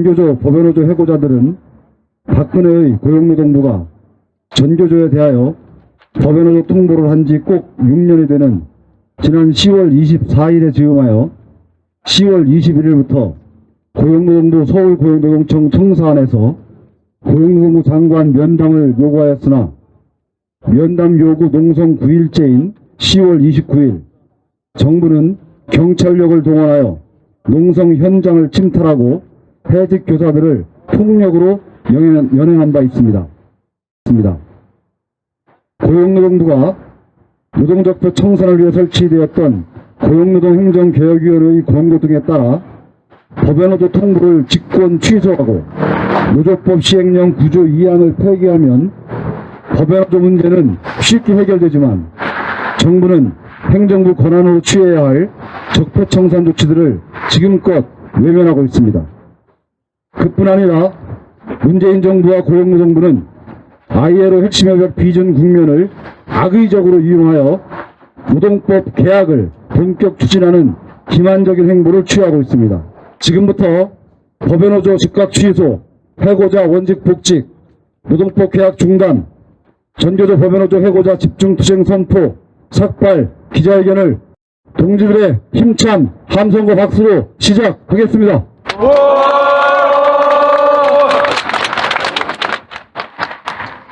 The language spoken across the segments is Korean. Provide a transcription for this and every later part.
전교조, 법연노조 해고자들은 박근혜의 고용노동부가 전교조에 대하여 법연노조 통보를 한 지 꼭 6년이 되는 지난 10월 24일에 즈음하여 10월 21일부터 고용노동부 서울고용노동청 청사안에서 고용노동부 장관 면담을 요구하였으나 면담 요구 농성 9일째인 10월 29일 정부는 경찰력을 동원하여 농성 현장을 침탈하고 해직 교사들을 폭력으로 연행- 연행한 바. 있습니다. 고용노동부가 노동적표 청산을 위해 설치되었던 고용노동행정개혁위원회의 권고 등에 따라 법연노조 통보를 직권 취소하고 노조법 시행령 구조 2항을 폐기하면 법연노조 문제는 쉽게 해결되지만 정부는 행정부 권한으로 취해야 할 적폐청산 조치들을 지금껏 외면하고 있습니다. 그뿐 아니라 문재인 정부와 고용노동부는 ILO 핵심협약 비준 국면을 악의적으로 이용하여 노동법 개혁을 본격 추진하는 기만적인 행보를 취하고 있습니다. 지금부터 법연노조 즉각 취소, 해고자 원직 복직, 노동법 개혁 중단, 전교조 법연노조 해고자 집중투쟁 선포, 삭발, 기자회견을 동지들의 힘찬 함성과 박수로 시작하겠습니다.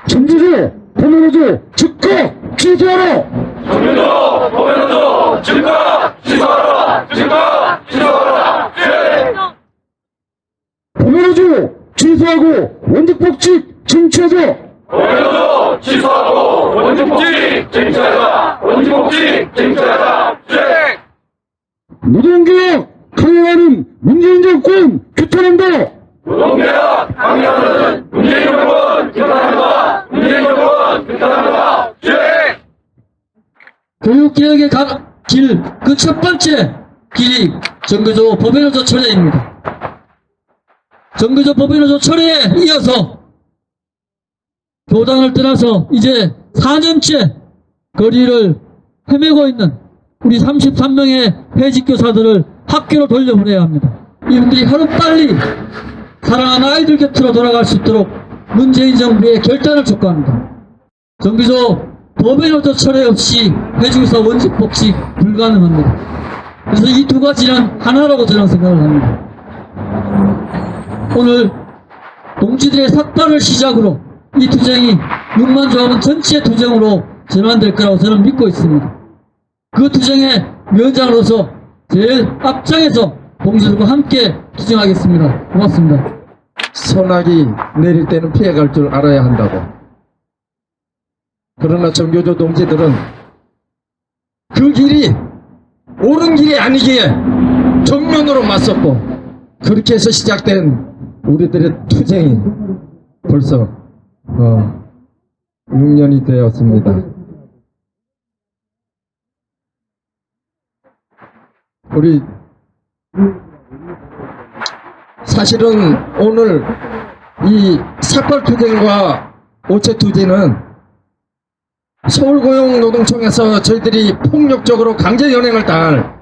전교조 법연노조 즉각 취소하라! 정유도 법연노조 즉각 취소하라 즉각 취소하라 법연노조 취소하고 원직 쟁취하자! 법연노조 취소하고 원주복지 쟁취하자 원주복지 쟁취하자 쟁 노동개혁 강행하는 문재인 정권 규탄한다! 노동개혁 강요하는 문재인 정권 규탄한다 문재인 정권 규탄한다 쟁 교육개혁의 길, 그 첫 번째 길이 정교조 법인노조 철회입니다. 정교조 법인노조 철회에 이어서 교단을 떠나서 이제 4년째 거리를 헤매고 있는 우리 33명의 해직교사들을 학교로 돌려보내야 합니다. 이분들이 하루빨리 사랑하는 아이들 곁으로 돌아갈 수 있도록 문재인 정부의 결단을 촉구합니다. 정비조 법인노조 철회 없이 원직 복직 불가능합니다. 그래서 이 두 가지는 하나라고 저는 생각을 합니다. 오늘 동지들의 삭발을 시작으로 이 투쟁이 6만 조합은 전체 투쟁으로 전환될 거라고 저는 믿고 있습니다. 그 투쟁의 위원장으로서 제일 앞장에서 동지들과 함께 투쟁하겠습니다. 고맙습니다. 소나기 내릴 때는 피해갈 줄 알아야 한다고. 그러나 정교조 동지들은 그 길이 옳은 길이 아니기에 정면으로 맞섰고 그렇게 해서 시작된 우리들의 투쟁이 벌써 어, 6년이 되었습니다. 우리 사실은 오늘 이 삭발투쟁과 오체투쟁은 서울고용노동청에서 저희들이 폭력적으로 강제 연행을 당할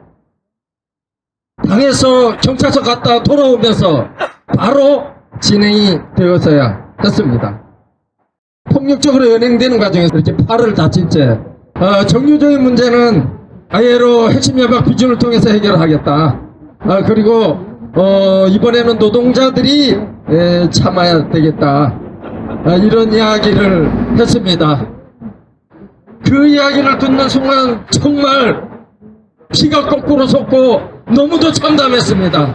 당해서 경찰서 갔다 돌아오면서 바로 진행이 되어서야 했습니다. 폭력적으로 연행되는 과정에서 이렇게 팔을 다친 채 어, 정유조의 문제는 ILO 핵심 협약 비준을 통해서 해결하겠다. 아, 그리고 어, 이번에는 노동자들이 에, 참아야 되겠다. 아, 이런 이야기를 했습니다. 그 이야기를 듣는 순간 정말 피가 거꾸로 솟고 너무도 참담했습니다.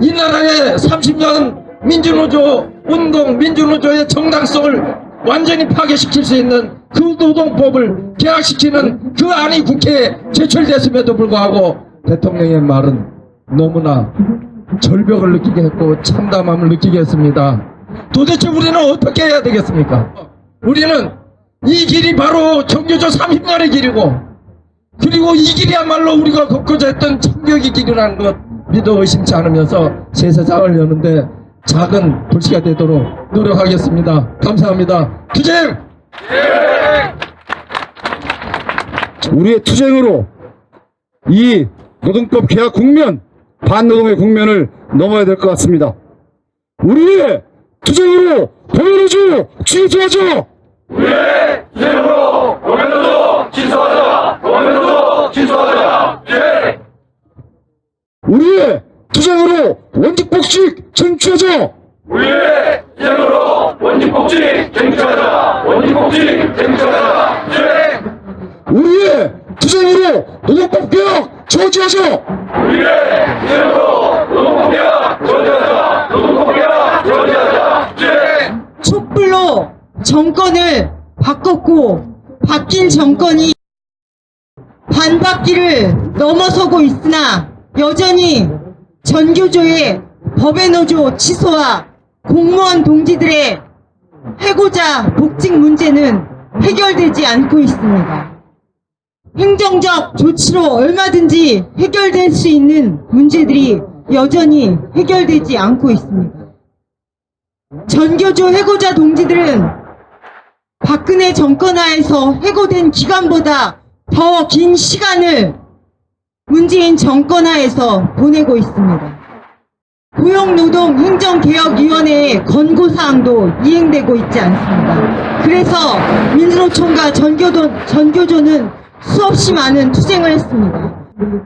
이 나라의 30년 민주노조 운동 민주노조의 정당성을 완전히 파괴시킬 수 있는 그 노동법을 개혁시키는 그 안이 국회에 제출됐음에도 불구하고 대통령의 말은 너무나 절벽을 느끼게 했고 참담함을 느끼게 했습니다. 도대체 우리는 어떻게 해야 되겠습니까? 우리는 이 길이 바로 정교조 30년의 길이고 그리고 이 길이야말로 우리가 걷고자 했던 참격의 길이라는 것 믿어 의심치 않으면서 새 세상을 여는데 작은 불씨가 되도록 노력하겠습니다. 감사합니다. 투쟁! 우리의 투쟁으로 이 노동법 개혁 국면, 반노동의 국면을 넘어야 될 것 같습니다. 우리의 투쟁으로 보여줘 취소하자 우리의 투쟁으로 노면도도 진수하자 노면도도 진수하자 예 우리의 투쟁으로 원직 복직 쟁취하자. 우리의 투쟁으로 원칙복지 쟁취하자. 원칙복지 쟁취하자. 예 우리의 투쟁으로 노동법 개혁 저지하자. 우리의 투쟁으로 노동법이야 저지하자. 노동법이야 저지하자. 예 촛불로 정권을 바꿨고 바뀐 정권이 반바퀴를 넘어서고 있으나 여전히 전교조의 법의 노조 취소와 공무원 동지들의 해고자 복직 문제는 해결되지 않고 있습니다. 행정적 조치로 얼마든지 해결될 수 있는 문제들이 여전히 해결되지 않고 있습니다. 전교조 해고자 동지들은 박근혜 정권 하에서 해고된 기간보다 더 긴 시간을 문재인 정권 하에서 보내고 있습니다. 고용노동행정개혁위원회의 권고사항도 이행되고 있지 않습니다. 그래서 민주노총과 전교도, 전교조는 수없이 많은 투쟁을 했습니다.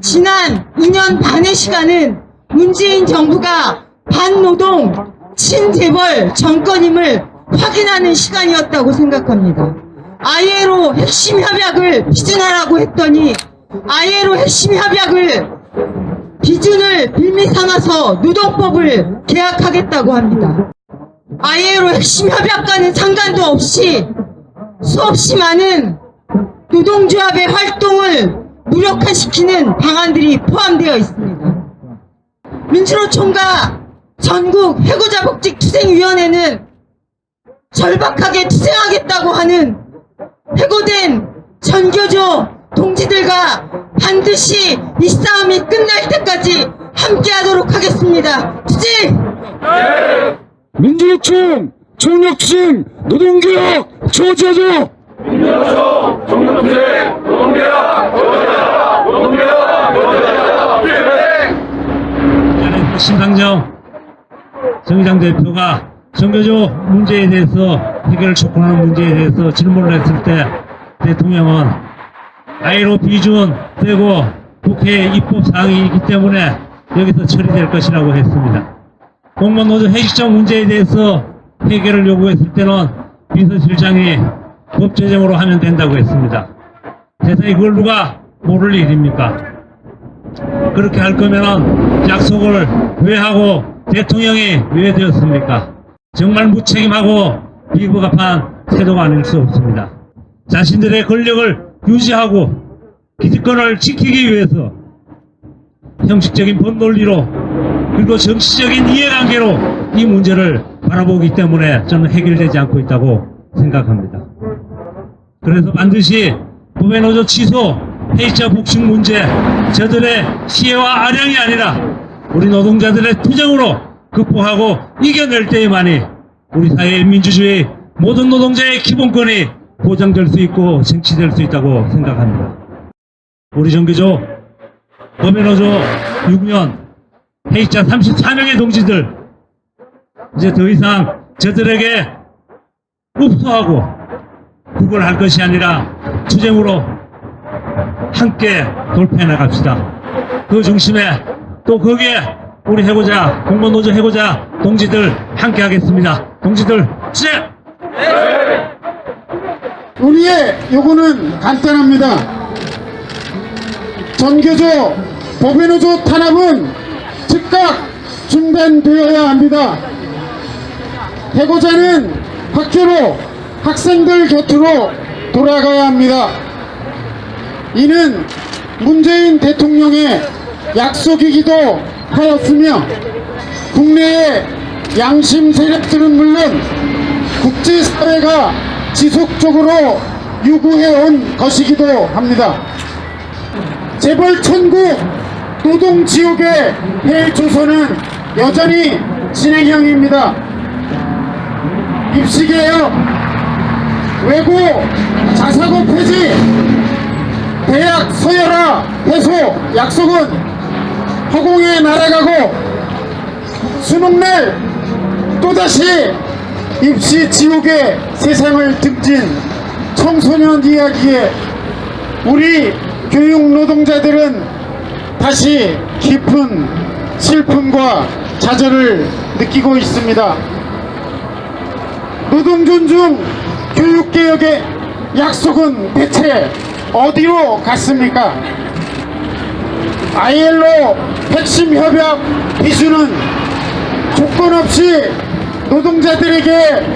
지난 2년 반의 시간은 문재인 정부가 반노동, 친재벌 정권임을 확인하는 시간이었다고 생각합니다. ILO 핵심 협약을 비준하라고 했더니 ILO 핵심 협약을 비준을 빌미 삼아서 노동법을 계약하겠다고 합니다. ILO 핵심 협약과는 상관도 없이 수없이 많은 노동조합의 활동을 무력화시키는 방안들이 포함되어 있습니다. 민주노총과 전국 해고자 복직 투쟁위원회는 절박하게 투쟁하겠다고 하는 해고된 전교조 동지들과 반드시 이 싸움이 끝날 때까지 함께하도록 하겠습니다. 투쟁! 민주노총 총력투쟁 노동개혁 저지하자 민주노총 노동계약 저지하자 노동계약 저지하자 예 전에 신상정 정의당 대표가 정교조 문제에 대해서 해결을 촉구하는 문제에 대해서 질문을 했을 때 대통령은 아이로 비준 되고 국회 입법 사항이 있기 때문에 여기서 처리될 것이라고 했습니다. 공무원 노조 해직적 문제에 대해서 해결을 요구했을 때는 비서실장이 법 제정으로 하면 된다고 했습니다. 세상에 그걸 누가 모를 일입니까? 그렇게 할 거면은 약속을 왜 하고 대통령이 왜 되었습니까? 정말 무책임하고 비겁한 태도가 아닐 수 없습니다. 자신들의 권력을 유지하고 기득권을 지키기 위해서 형식적인 법 논리로 그리고 정치적인 이해관계로 이 문제를 바라보기 때문에 저는 해결되지 않고 있다고 생각합니다. 그래서 반드시 법의 노조 취소, 해이자 복식 문제, 저들의 시혜와 아량이 아니라 우리 노동자들의 투쟁으로 극복하고 이겨낼 때에만이 우리 사회의 민주주의 모든 노동자의 기본권이 보장될 수 있고 쟁취될 수 있다고 생각합니다. 우리 정교조 법의 노조 6년 해이자 34명의 동지들 이제 더 이상 저들에게 흡수하고 구걸할 것이 아니라 투쟁으로 함께 돌파해 나갑시다. 그 중심에 또 거기에 우리 해고자 공무노조 해고자 동지들 함께 하겠습니다. 동지들 투쟁! 우리의 요구는 간단합니다. 전교조 법인노조 탄압은 즉각 중단되어야 합니다. 해고자는 학교로 학생들 곁으로 돌아가야 합니다. 이는 문재인 대통령의 약속이기도 하였으며 국내의 양심 세력들은 물론 국제사회가 지속적으로 요구해온 것이기도 합니다. 재벌 천국 노동 지옥의 해조선은 여전히 진행형입니다. 입시개혁, 외고, 자사고 폐지, 대학 서열화 해소 약속은 허공에 날아가고 수능날 또다시 입시 지옥의 세상을 등진 청소년 이야기에 우리 교육 노동자들은 다시 깊은 슬픔과 좌절을 느끼고 있습니다. 노동 존중 교육개혁의 약속은 대체 어디로 갔습니까? ILO 핵심 협약 비준은 조건 없이 노동자들에게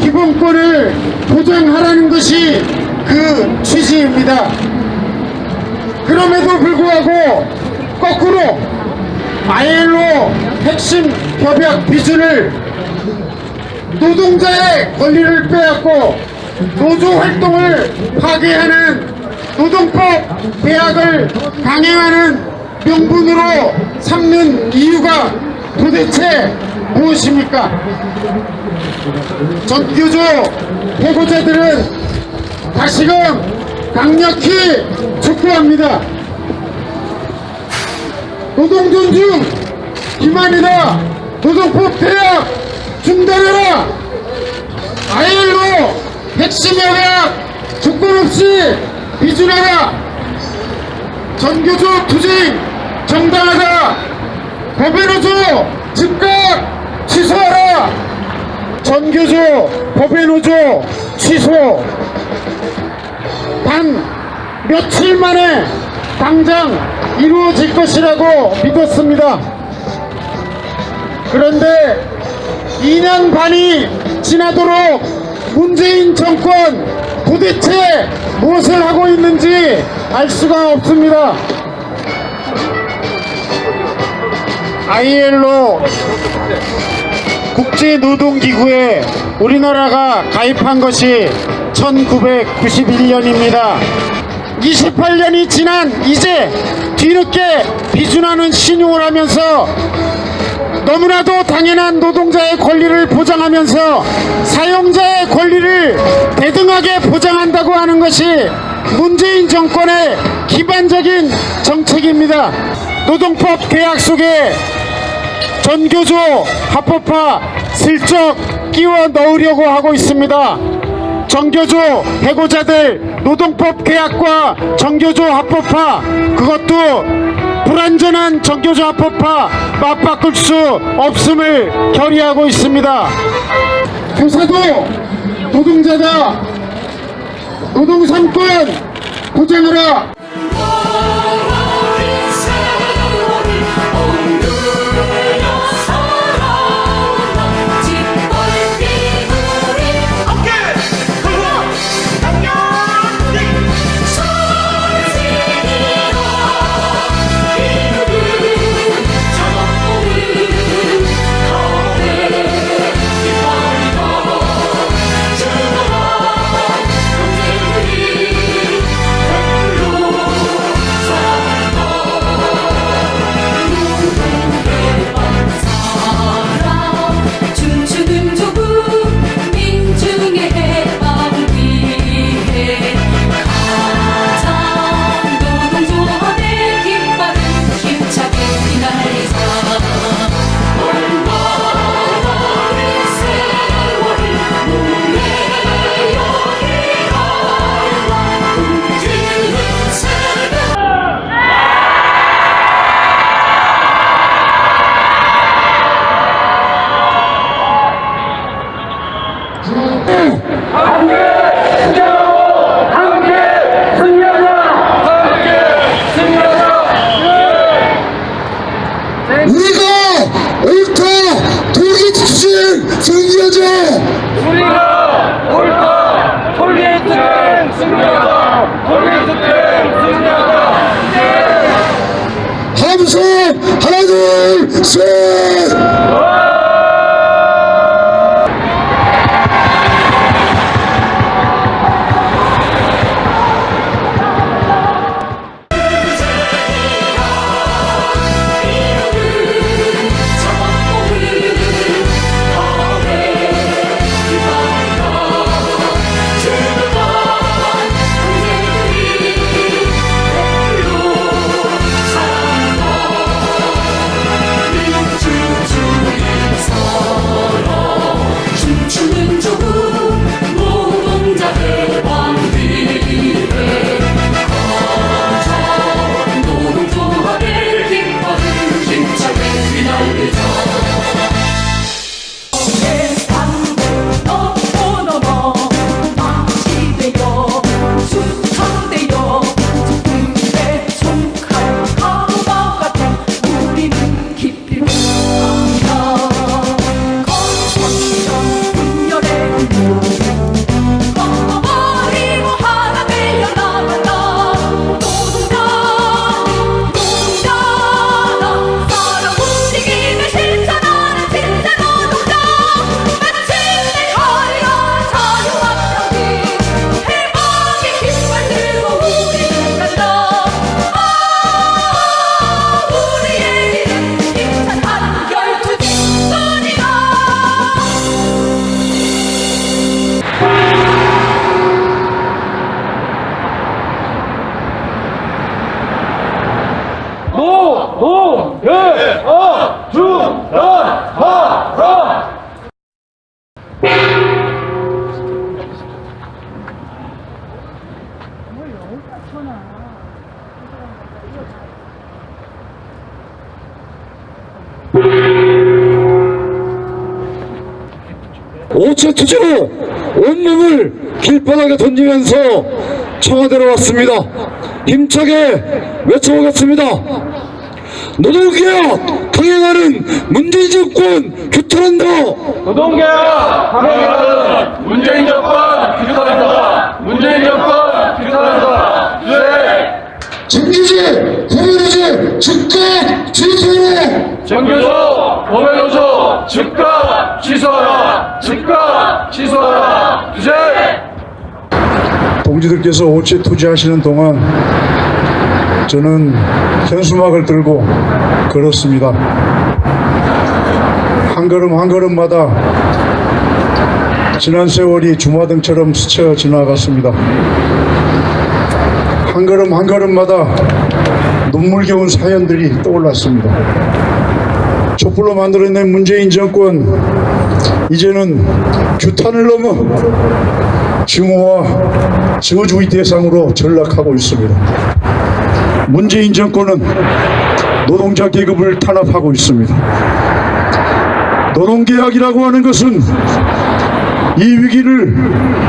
기본권을 보장하라는 것이 그 취지입니다. 그럼에도 불구하고 거꾸로 ILO 핵심 협약 비준을 노동자의 권리를 빼앗고 노조 활동을 파괴하는 노동법 계약을 강행하는 명분으로 삼는 이유가 도대체 무엇입니까? 전교조 해고자들은 다시금 강력히 촉구합니다. 노동 존중 기만이다. 노동법 계약 중단해라. 아일로 핵심 협약 조건 없이 비준하라. 전교조 투쟁 정당하다. 법외노조 즉각 취소하라. 전교조 법외노조 취소. 단 며칠 만에 당장 이루어질 것이라고 믿었습니다. 그런데 2년 반이 지나도록 문재인 정권 도대체 무엇을 하고 있는지 알 수가 없습니다. ILO 국제노동기구에 우리나라가 가입한 것이 1991년입니다. 28년이 지난 이제 뒤늦게 비준하는 신용을 하면서 너무나도 당연한 노동자의 권리를 보장하면서 사용자의 권리를 대등하게 보장한다고 하는 것이 문재인 정권의 기반적인 정책입니다. 노동법 계약 속에 전교조 합법화 슬쩍 끼워 넣으려고 하고 있습니다. 정교조 해고자들 노동법 계약과 정교조 합법화 그것도 불완전한 정교조 합법화 맞바꿀 수 없음을 결의하고 있습니다. 교사도 노동자다. 노동 3권 보장하라. 우리가 옳다 돌기투쟁 승리하자 우리가 옳다! 톨게이트행 승리하자! 톨게이트행 승리하자! 함성 하나 둘셋 5차 투지로 온몸을 길바닥에 던지면서 청와대로 왔습니다. 힘차게 외쳐보겠습니다. 노동개혁 강행하는 문재인 정권 규탄한다. 노동개혁 강행하는 문재인 정권 규탄한다. 문재인 정권 규탄한다. 네. 증기지 국민의직, 주가, 주소로 정교조 범행노조 즉각 취소하라. 즉각 취소하라. 주제. 동지들께서 오체 투지하시는 동안 저는 현수막을 들고 걸었습니다. 한 걸음 한 걸음마다 지난 세월이 주마등처럼 스쳐 지나갔습니다. 한 걸음 한 걸음마다 눈물겨운 사연들이 떠올랐습니다. 촛불로 만들어낸 문재인 정권 이제는 규탄을 넘어 증오와 저주의 대상으로 전락하고 있습니다. 문재인 정권은 노동자 계급을 탄압하고 있습니다. 노동계약이라고 하는 것은 이 위기를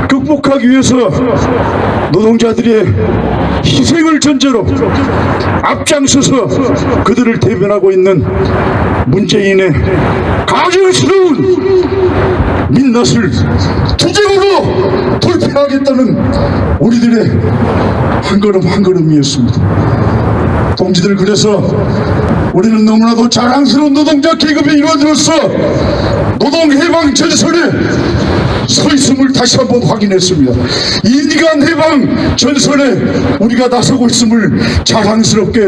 극복하기 위해서 노동자들의 희생을 전제로 앞장서서 그들을 대변하고 있는 문재인의 가증스러운 민낯을 투쟁으로 돌파하겠다는 우리들의 한 걸음 한 걸음이었습니다. 동지들 그래서 우리는 너무나도 자랑스러운 노동자 계급의 일원으로서 노동해방 전선에 서 있음을 다시 한번 확인했습니다. 인간 해방 전선에 우리가 나서고 있음을 자랑스럽게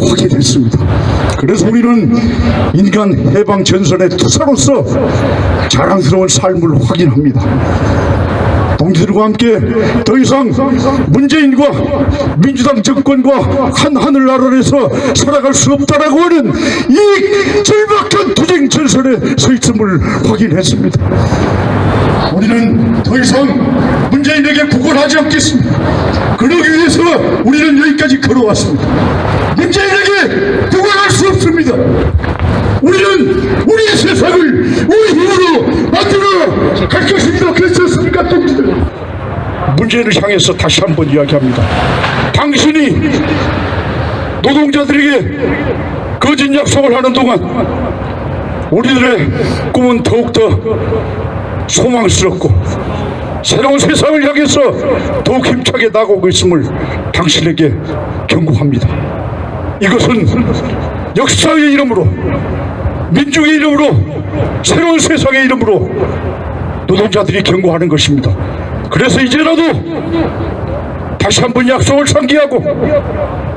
확인했습니다. 그래서 우리는 인간 해방 전선의 투사로서 자랑스러운 삶을 확인합니다. 동지들과 함께 더 이상 문재인과 민주당 정권과 한 하늘 나라에서 살아갈 수 없다라고 하는 이 절박한 투쟁 전선에 서 있음을 확인했습니다. 우리는 더 이상 문재인에게 구걸하지 않겠습니다. 그러기 위해서 우리는 여기까지 걸어왔습니다. 문재인에게 구걸할 수 없습니다. 우리는 우리의 세상을 우리 힘으로 만들어 갈 것입니다. 그렇습니까, 동지들? 문재인을 향해서 다시 한번 이야기합니다. 당신이 노동자들에게 거짓 약속을 하는 동안 우리들의 꿈은 더욱더 소망스럽고 새로운 세상을 향해서 더욱 힘차게 나가고 있음을 당신에게 경고합니다. 이것은 역사의 이름으로 민중의 이름으로 새로운 세상의 이름으로 노동자들이 경고하는 것입니다. 그래서 이제라도 다시 한 번 약속을 상기하고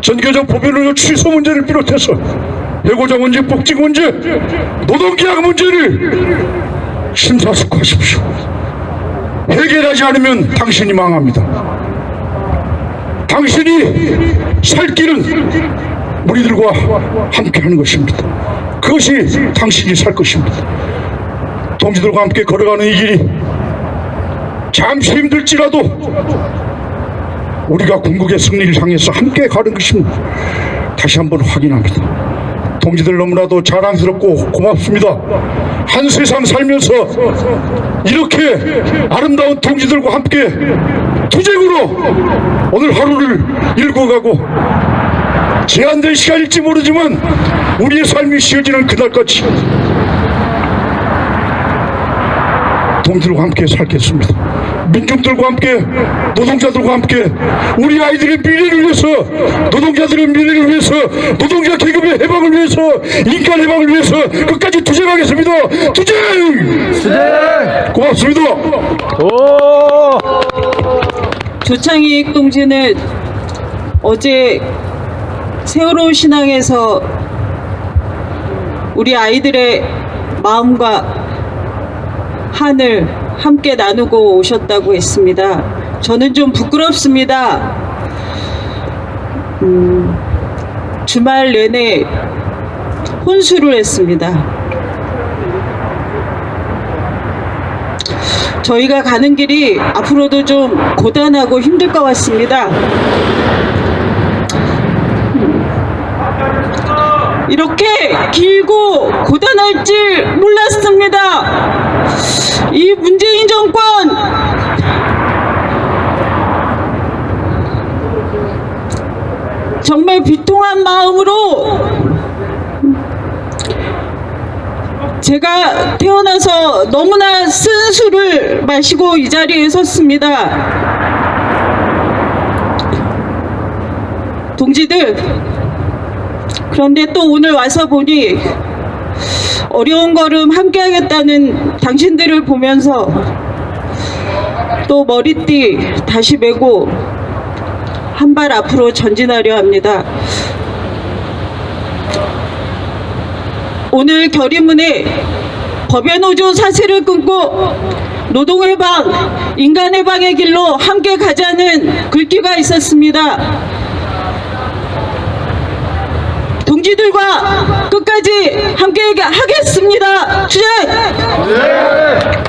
전교적 법인으로 취소 문제를 비롯해서 해고자 문제, 복직 문제, 노동계약 문제를 심사숙고하십시오. 해결하지 않으면 당신이 망합니다. 당신이 살 길은 우리들과 함께 하는 것입니다. 그것이 당신이 살 것입니다. 동지들과 함께 걸어가는 이 길이 잠시 힘들지라도 우리가 궁극의 승리를 향해서 함께 가는 것입니다. 다시 한번 확인합니다. 동지들 너무나도 자랑스럽고 고맙습니다. 한 세상 살면서 이렇게 아름다운 동지들과 함께 투쟁으로 오늘 하루를 일궈가고 제한된 시간일지 모르지만 우리의 삶이 쉬어지는 그날까지 동지들과 함께 살겠습니다. 민중들과 함께 노동자들과 함께 우리 아이들의 미래를 위해서 노동자들의 미래를 위해서 노동자 계급의 해방을 위해서 인간 해방을 위해서 끝까지 투쟁하겠습니다. 투쟁! 투쟁! 고맙습니다. 조창익 동지는 어제 세월호 신앙에서 우리 아이들의 마음과 하늘 함께 나누고 오셨다고 했습니다. 저는 좀 부끄럽습니다. 음, 주말 내내 혼수를 했습니다. 저희가 가는 길이 앞으로도 좀 고단하고 힘들 것 같습니다. 이렇게 길고 고단할 줄 몰랐습니다. 이 문재인 정권 정말 비통한 마음으로 제가 태어나서 너무나 쓴 술을 마시고 이 자리에 섰습니다. 동지들, 그런데 또 오늘 와서 보니 어려운 걸음 함께 하겠다는 당신들을 보면서 또 머리띠 다시 메고 한 발 앞으로 전진하려 합니다. 오늘 결의문에 법의 노조 사슬을 끊고 노동해방, 인간해방의 길로 함께 가자는 글귀가 있었습니다. 동지들과 끝까지 함께 하겠습니다. 주제! 네.